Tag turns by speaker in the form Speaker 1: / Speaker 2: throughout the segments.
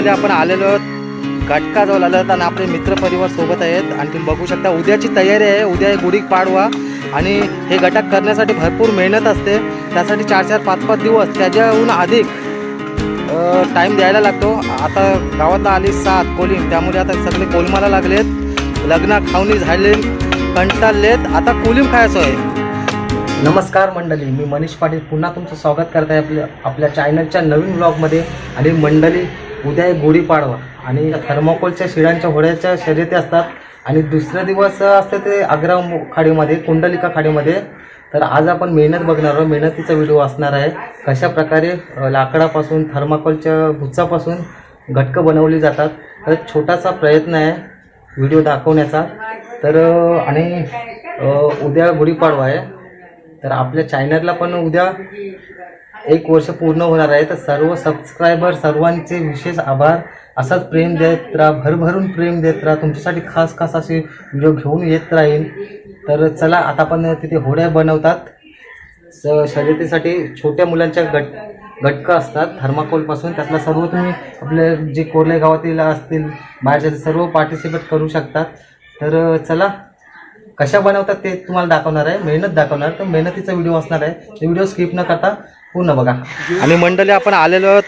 Speaker 1: मंडळी आपण आलेलो आहोत. घटकाजवळ आलो आहोत आणि आपले मित्रपरिवार सोबत आहेत. आणि तुम्ही बघू शकता उद्याची तयारी आहे. उद्या गुढी पाडवा आणि हे घटक करण्यासाठी भरपूर मेहनत असते. त्यासाठी चार चार पाच पाच दिवस त्याच्याहून अधिक टाईम द्यायला लागतो. आता गावातला आली सात कोलिम त्यामुळे आता सगळे कोलमाला लागलेत. लग्न खावणी झाले कंटाळलेत. आता कोलिम खायचं आहे. नमस्कार मंडळी मी मनीष पाटील. पुन्हा तुमचं स्वागत करत आहे आपल्या आपल्या चॅनलच्या नवीन ब्लॉगमध्ये आणि मंडळी उद्या गुढीपाडवा आणि थर्माकोलच्या शिड्यांच्या होड्याच्या शर्यती असतात. आणि दुसरा दिवस असते ते आग्रा खाडीमध्ये कुंडलिका खाडीमध्ये. तर आज आपण मेहनत बघणार आहोत. मेहनतीचा व्हिडिओ असणार आहे. कशा प्रकारे लाकडापासून थर्माकोलच्या भुच्चापासून घटकं बनवली जातात. तर छोटासा प्रयत्न आहे व्हिडिओ दाखवण्याचा. तर आणि उद्या गुढीपाडवा आहे. तर आपल्या चॅनलला पण उद्या एक वर्ष पूर्ण होणार आहे. तर सर्व सबस्क्रायबर सर्वांचे विशेष आभार. असाच प्रेम देत राहा भरभरून प्रेम देत राहा. तुमच्यासाठी खास खास असे व्हिडिओ घेऊन येत राहील तर चला आता आपण तिथे होड्या बनवतात. स शर्यतीसाठी छोट्या मुलांच्या गट गटकं असतात. थर्माकोलपासून त्यातला सर्व तुम्ही आपले जे कोरले गावातील असतील बाहेरच्या सर्व पार्टिसिपेट करू शकतात. तर चला कशा बनवतात ते तुम्हाला दाखवणार आहे. मेहनत दाखवणार. तर मेहनतीचा व्हिडिओ असणार आहे. ते व्हिडिओ स्किप न करता हो पूर्ण बघा. आणि मंडळी आपण आलेलो आहोत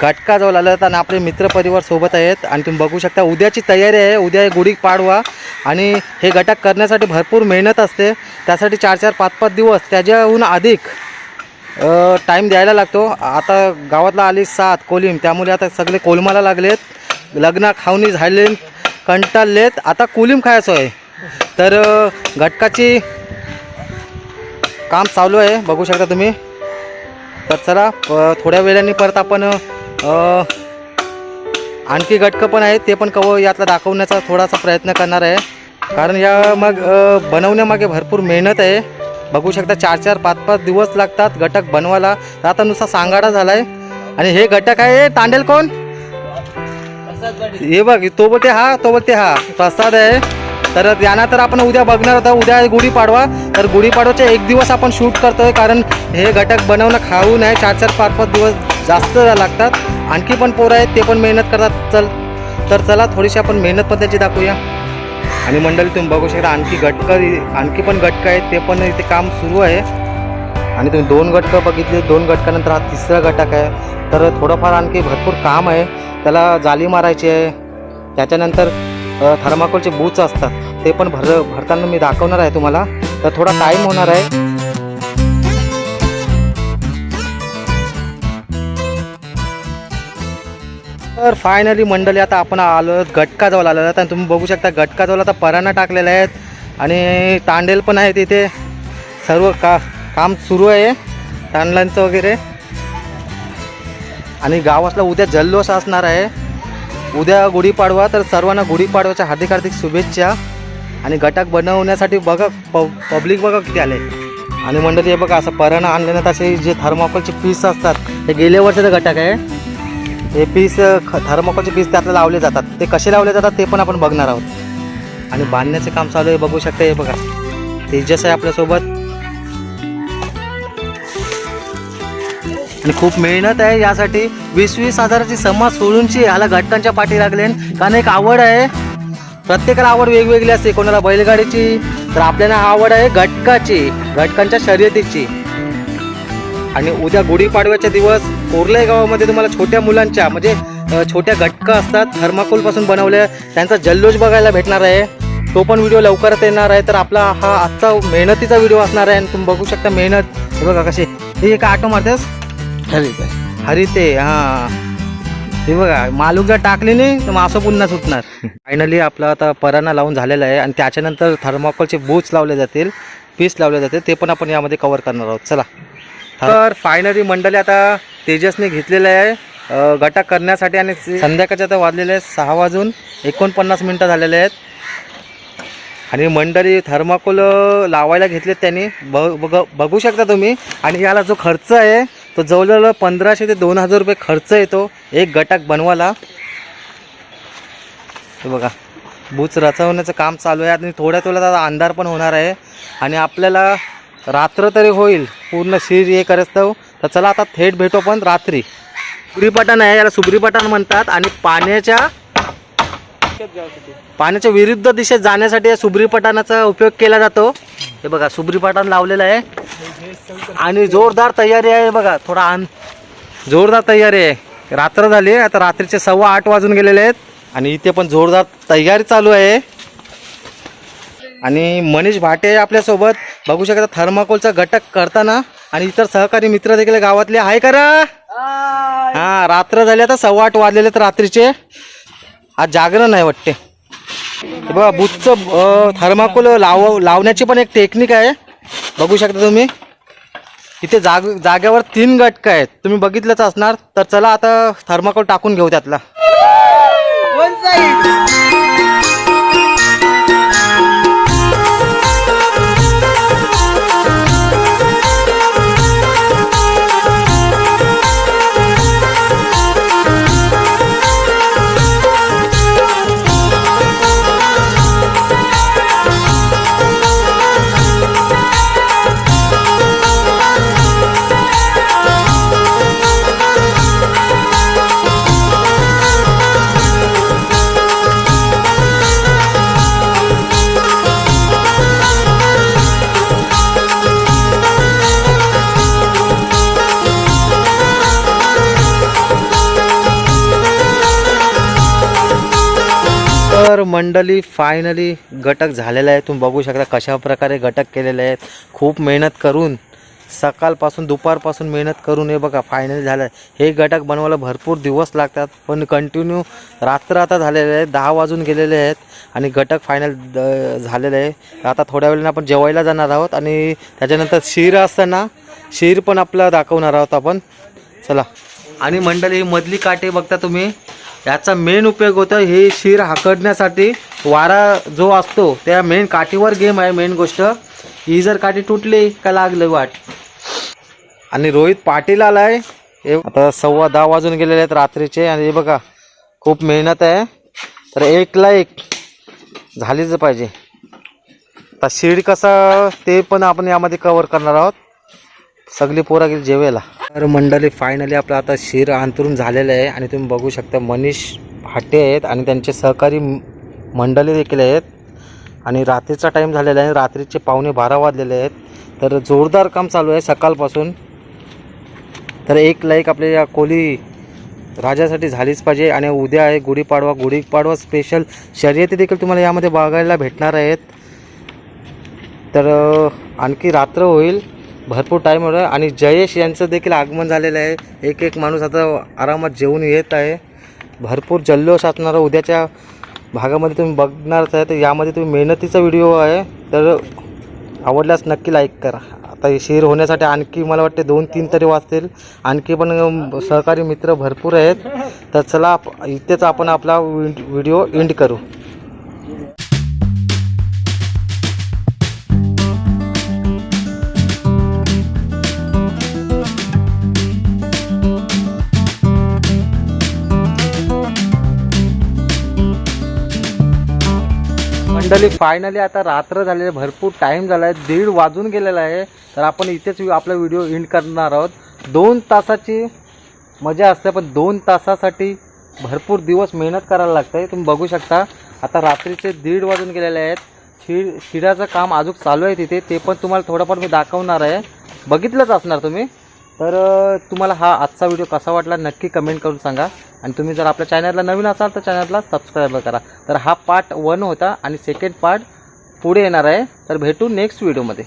Speaker 1: घटकाजवळ. आलो आहोत आणि आपले मित्रपरिवार सोबत आहेत. आणि तुम्ही बघू शकता उद्याची तयारी आहे. उद्या गुढी पाडवा. आणि हे घटक करण्यासाठी भरपूर मेहनत असते. त्यासाठी चार चार पाच पाच दिवस त्याच्याहून अधिक टाईम द्यायला लागतो. आता गावातला आली सात कोलिम त्यामुळे आता सगळे कोलमाला लागलेत. लग्न खावणी झाले कंटाळलेत. आता कोलिम खायचं आहे. तर घटकाची काम चालू आहे. बघू शकता तुम्ही. तर चला थोड्या वेळाने परत आपण आणखी घटकं पण आहेत ते पण कव यातला दाखवण्याचा थोडासा प्रयत्न करणार आहे. कारण या मग बनवण्यामागे भरपूर मेहनत आहे. बघू शकता चार चार पाच पाच दिवस लागतात घटक बनवायला. आता नुसता सांगाडा झाला आहे आणि हे घटक आहे तांडेल कोण? हे बघ तो बोलते हा तो बोलते हा. प्रसाद आहे. तर यांना तर आपण उद्या बघणार होता उद्या गुढीपाडवा. तर गुढीपाडवाचे एक दिवस आपण शूट करतोय कारण हे घटक बनवणं खाऊ नये चार चार पाच पाच दिवस जास्त लागतात. आणखी पण पोरं आहेत ते पण मेहनत करतात. चल तर चला थोडीशी आपण मेहनत पण त्याची दाखवूया. आणि मंडळी तुम्ही बघू शकता आणखी गटकं आणखी पण घटकं आहेत ते पण इथे काम सुरू आहे. आणि तुम्ही दोन घटकं बघितले दोन घटकानंतर हा तिसरा घटक आहे. तर थोडंफार आणखी भरपूर काम आहे. त्याला जाली मारायची आहे. त्याच्यानंतर थर्माकोलचे बूच असतात. ते पण भर भरताना मी दाखवणार आहे तुम्हाला. तर थोडा टाईम होणार आहे. तर फायनली मंडळी आता आपण आलो आहोत घटकाजवळ आलो आणि तुम्ही बघू शकता घटकाजवळ आता पराणा टाकलेले आहेत. आणि तांडेल पण आहेत इथे सर्व का काम सुरू आहे. तांडलांचं वगैरे. आणि गावातला उद्या जल्लोष असणार आहे. उद्या गुढीपाडवा तर सर्वांना गुढीपाडव्याच्या हार्दिक हार्दिक शुभेच्छा. आणि घटक बनवण्यासाठी बघा प पब्लिक बघा किती आले. आणि मंडळी हे बघा असं पराणा आणल्यानंतर तसे जे थर्माकोलचे पीस असतात हे गेल्या वर्षाचं घटक आहे. हे पीस थर्माकोलचे पीस त्यातले लावले जातात. ते कसे लावले जातात ते पण आपण बघणार आहोत. आणि बांधण्याचे काम चालू आहे बघू शकता हे बघा. तेजस आहे आपल्यासोबत. आणि खूप मेहनत आहे यासाठी. वीस वीस हजाराची समाज सोडूनची ह्याला घटकांच्या पाठी लागले कारण एक आवड आहे. प्रत्येकाला आवड वेगवेगळी असते. कोणाला बैलगाडीची तर आपल्याला आवड आहे घटकाची घटकांच्या शर्यतीची. आणि उद्या गुढीपाडव्याचा दिवस कोरले गावामध्ये तुम्हाला छोट्या मुलांच्या म्हणजे छोट्या घटका असतात. थर्माकोलपासून बनवल्या त्यांचा जल्लोष बघायला भेटणार आहे. तो पण व्हिडिओ लवकरच येणार आहे तर आपला हा आजचा मेहनतीचा व्हिडिओ असणार आहे आणि तुम्ही बघू शकता मेहनत. हे बघा कशी हे एक आटो मारतेस. हरिते हां. हे बघा मालूक जर टाकली नाही तर मासं पुन्हा सुटणार. फायनली आपला आता पराणा लावून झालेला आहे आणि त्याच्यानंतर थर्माकोलचे बूच लावले जातील पीस लावले जातील ते पण आपण यामध्ये कव्हर करणार आहोत. चला. तर फायनली मंडळी आता तेजसने घेतलेलं आहे अ, गटाक करण्यासाठी आणि संध्याकाळच्या आता वाजलेले आहेत सहा वाजून एकोणपन्नास मिनटं झालेले आहेत. आणि मंडळी थर्माकोल लावायला घेतलेत त्यांनी. ब बघ बघू शकता तुम्ही. आणि याला जो खर्च आहे तो जवळजवळ पंधराशे ते दोन हजार रुपये खर्च येतो. एक गटाक बनवायला. बघा बूच रचवण्याचं काम चालू आहे. आणि थोड्या थोड्यात आता अंधार पण होणार आहे. आणि आपल्याला रात्र तरी होईल. पूर्ण शिर हे करस्तव तर चला आता थेट भेटो पण रात्री. सुब्रीपटाण आहे. याला सुब्रीपटाण म्हणतात. आणि पाण्याच्या पाण्याच्या विरुद्ध दिशेत जाण्यासाठी या सुब्रीपटाणाचा उपयोग केला जातो. हे बघा सुब्रीपटाण लावलेलं आहे. आणि जोरदार तयारी आहे बघा थोडा आन जोरदार तयारी आहे. रात्र झाली आता रात्रीचे सव्वा आठ वाजून गेलेले आहेत. आणि इथे पण जोरदार तयारी चालू आहे. आणि मनीष भाटे आपल्यासोबत. बघू शकता थर्माकोलचा घटक करताना. आणि इतर सहकारी मित्र देखील गावातले आहे करा. हा रात्र झाली आता सव्वा आठ वाजलेले आहेत रात्रीचे. आज जागरण आहे वाटते. बघा बुथचं थर्माकोल लाव लावण्याची पण एक टेक्निक आहे. बघू शकता तुम्ही. इथे जाग जाग्यावर तीन गटक आहेत. तुम्ही बघितलंच असणार. तर चला आता थर्माकोल टाकून घेऊ त्यातला. तर मंडळी फायनली घटक झालेला आहे तुम्ही बघू शकता कशा प्रकारे घटक केलेले आहेत. खूप मेहनत करून सकाळपासून दुपारपासून मेहनत करून हे बघा फायनली झालं. आहे हे घटक बनवायला भरपूर दिवस लागतात पण कंटिन्यू रात्र आता झालेले आहेत दहा वाजून गेलेले आहेत आणि घटक फायनल झालेलं आहे. आता थोड्या वेळेला आपण जेवायला जाणार आहोत आणि त्याच्यानंतर शिर असताना शिर पण आपला दाखवणार आहोत आपण. चला. आणि मंडळी मधली काटे बघता तुम्ही. याचा मेन उपयोग होतो हे शिर हाकडण्यासाठी. वारा जो असतो त्या मेन काठीवर गेम आहे मेन गोष्ट. ही जर काठी तुटली का लागलं वाट. आणि रोहित पाटील आलाय. हे आता सव्वा दहा वाजून गेलेले आहेत रात्रीचे. आणि हे बघा खूप मेहनत आहे. तर एकला एक झालीच पाहिजे. आता शिड कसं ते पण आपण यामध्ये कवर करणार आहोत. सगळी पोरा गेली जेवायला. तर मंडळी फायनली आपलं आता शिर अंतरून झालेलं आहे आणि तुम्ही बघू शकता मनीष भाटे आहेत आणि त्यांचे सहकारी मंडळी देखील आहेत. आणि रात्रीचा टाईम झालेला आहे. रात्रीचे पावणे बारा वाजलेले आहेत. तर जोरदार काम चालू आहे सकाळपासून. तर एक लाईक आपल्या या कोली राजासाठी झालीच पाहिजे आणि उद्या आहे गुढीपाडवा. गुढीपाडवा स्पेशल शर्यती देखील तुम्हाला यामध्ये बघायला भेटणार आहेत. तर आणखी रात्र होईल. भरपूर टाईम होईल आणि जयेश यांचं देखील आगमन झालेलं आहे. एक एक माणूस आता आरामात जेवून येत आहे. भरपूर जल्लोष असणारा उद्याच्या भागामध्ये तुम्ही बघणारच आहे. तर यामध्ये तुम्ही मेहनतीचा व्हिडिओ आहे. तर आवडल्यास नक्की लाईक करा. आता शेअर होण्यासाठी आणखी मला वाटते दोन तीन तरी वाचतील आणखी पण सहकारी मित्र भरपूर आहेत. तर चला आप- इथेच आपण आपला व्हिडिओ एंड करू. मंडळी फायनली आता रात्र झालेली आहे, भरपूर टाईम झाला आहे दीड वाजून गेलेला आहे. तर आपण इथेच आपला व्हिडिओ एंड करणार आहोत. दोन तासाची मजा असते पण दोन तासासाठी भरपूर दिवस मेहनत करायला लागतं तुम्ही बघू शकता आता रात्रीचे दीड वाजून गेलेले आहेत. शिड शिडाचं काम अजून चालू आहे तिथे. ते पण तुम्हाला थोडंफार मी दाखवणार आहे. बघितलंच असणार तुम्ही. तर तुम्हाला हा आजचा व्हिडिओ कसा वाटला नक्की कमेंट करून सांगा. आणि तुम्ही जर आपल्या चॅनलला नवीन असाल तर चॅनलला सबस्क्राईब करा. तर हा पार्ट वन होता आणि सेकंड पार्ट पुढे येणार आहे. तर भेटू नेक्स्ट व्हिडिओमध्ये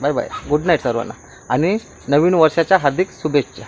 Speaker 1: बाय बाय गुड नाईट सर्वांना. आणि नवीन वर्षाच्या हार्दिक शुभेच्छा.